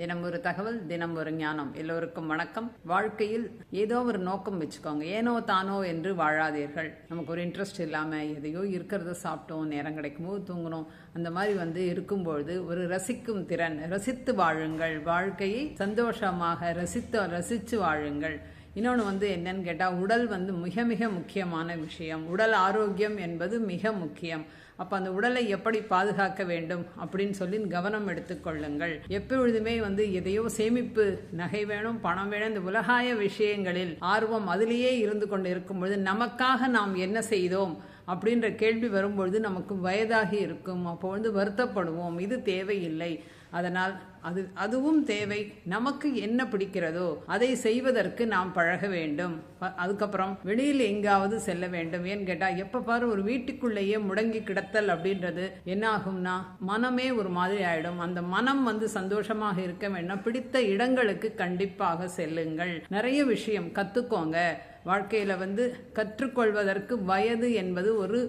தினம் ஒரு தகவல் தினம் ஒரு ஞானம். எல்லோருக்கும் வணக்கம். வாழ்க்கையில் ஏதோ ஒரு நோக்கம் வச்சுக்கோங்க. ஏனோ தானோ என்று வாழாதீர்கள். நமக்கு ஒரு இன்ட்ரெஸ்ட் இல்லாமல் எதையோ இருக்கிறத சாப்பிட்டோம் நேரம் கிடைக்கும் போது தூங்கணும் அந்த மாதிரி வந்து இருக்கும்பொழுது ஒரு ரசிக்கும் திறன். ரசித்து வாழுங்கள். வாழ்க்கையை சந்தோஷமாக ரசித்து ரசித்து வாழுங்கள். இன்னொன்று வந்து என்னன்னு கேட்டால் உடல் வந்து மிக மிக முக்கியமான விஷயம். உடல் ஆரோக்கியம் என்பது மிக முக்கியம். அப்போ அந்த உடலை எப்படி பாதுகாக்க வேண்டும் அப்படின்னு சொல்லி கவனம் எடுத்துக்கொள்ளுங்கள் எப்பொழுதுமே வந்து எதையோ சேமிப்பு நகை வேணும் பணம் வேணும் இந்த உலகாய விஷயங்களில் ஆர்வம் அதிலேயே இருந்து கொண்டு இருக்கும்பொழுது நமக்காக நாம் என்ன செய்தோம்? அப்படின்ற கேள்வி வரும்பொழுது நமக்கு வயதாகி இருக்கும். அப்போ வந்து வருத்தப்படுவோம். இது தேவையில்லை. அதனால் அது அதுவும் தேவை. நமக்கு என்ன பிடிக்கிறதோ அதை செய்வதற்கு நாம் பழக வேண்டும். அதுக்கப்புறம் வெளியில் எங்காவது செல்ல வேண்டும். ஏன்னு கேட்டால் எப்போ பாரு ஒரு வீட்டுக்குள்ளேயே முடங்கி கிடத்தல் அப்படின்றது என்ன ஆகும்னா மனமே ஒரு மாதிரி ஆயிடும். அந்த மனம் வந்து சந்தோஷமாக இருக்க வேண்டும். பிடித்த இடங்களுக்கு கண்டிப்பாக செல்லுங்கள். நிறைய விஷயம் கற்றுக்கோங்க வாழ்க்கையில் வந்து கற்றுக்கொள்வதற்கு வயது என்பது ஒரு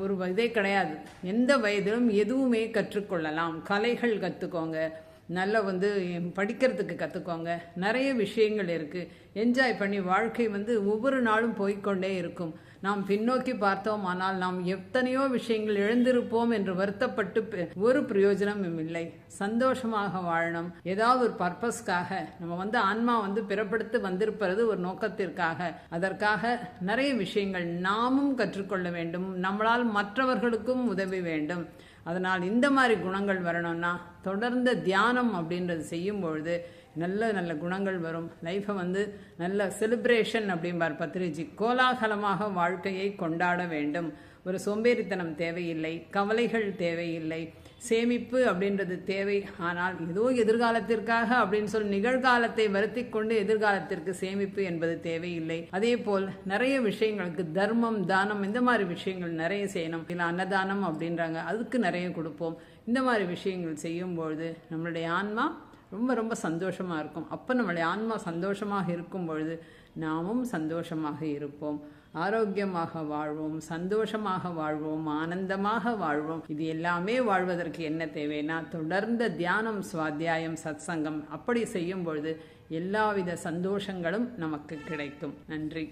ஒரு இதே கிடையாது. எந்த வயதிலும் எதுவுமே கற்றுக்கொள்ளலாம். கலைகள் கற்றுக்கோங்க நல்லா வந்து படிக்கிறதுக்கு கற்றுக்கோங்க நிறைய விஷயங்கள் இருக்குது என்ஜாய் பண்ணி வாழ்க்கை வந்து ஒவ்வொரு நாளும் போய்க்கொண்டே இருக்கும். நாம் பின்னோக்கி பார்த்தோம் ஆனால் நாம் எத்தனையோ விஷயங்கள் எழுந்திருப்போம் என்று வருத்தப்பட்டு ஒரு பிரயோஜனமும் இல்லை. சந்தோஷமாக வாழணும். ஏதாவது ஒரு பர்பஸ்க்காக நம்ம வந்து ஆன்மா வந்து பிறப்படுத்து வந்திருப்பது ஒரு நோக்கத்திற்காக. அதற்காக நிறைய விஷயங்கள் நாமும் கற்றுக்கொள்ள வேண்டும். நம்மளால் மற்றவர்களுக்கும் உதவி வேண்டும். அதனால் இந்த மாதிரி குணங்கள் வரணும்னா தொடர்ந்த தியானம் அப்படின்றது செய்யும் பொழுது நல்ல நல்ல குணங்கள் வரும். லைஃப்பை வந்து நல்ல செலிப்ரேஷன் அப்படிம்பார் பத்ரிஜி. கோலாகலமாக வாழ்க்கையை கொண்டாட வேண்டும். ஒரு சோம்பேறித்தனம் தேவையில்லை. கவலைகள் தேவையில்லை. சேமிப்பு அப்படின்றது தேவை. ஆனால் ஏதோ எதிர்காலத்திற்காக அப்படின்னு சொல்லி நிகழ்காலத்தை வருத்தி கொண்டு எதிர்காலத்திற்கு சேமிப்பு என்பது தேவையில்லை. அதே போல் நிறைய விஷயங்களுக்கு தர்மம் தானம் இந்த மாதிரி விஷயங்கள் நிறைய செய்யணும். இல்லை அன்னதானம் அப்படின்றாங்க. அதுக்கு நிறைய கொடுப்போம். இந்த மாதிரி விஷயங்கள் செய்யும்பொழுது நம்மளுடைய ஆன்மா ரொம்ப ரொம்ப சந்தோஷமாக இருக்கும். அப்போ நம்மளுடைய ஆன்மா சந்தோஷமாக இருக்கும் பொழுது நாமும் சந்தோஷமாக இருப்போம். ஆரோக்கியமாக வாழ்வோம் சந்தோஷமாக வாழ்வோம் ஆனந்தமாக வாழ்வோம். இது எல்லாமே வாழ்வதற்கு என்ன தேவைன்னா தொடர்ந்த தியானம் சுவாத்தியாயம் சத்சங்கம் அப்படி செய்யும் பொழுது எல்லாவித சந்தோஷங்களும் நமக்கு கிடைக்கும். நன்றி.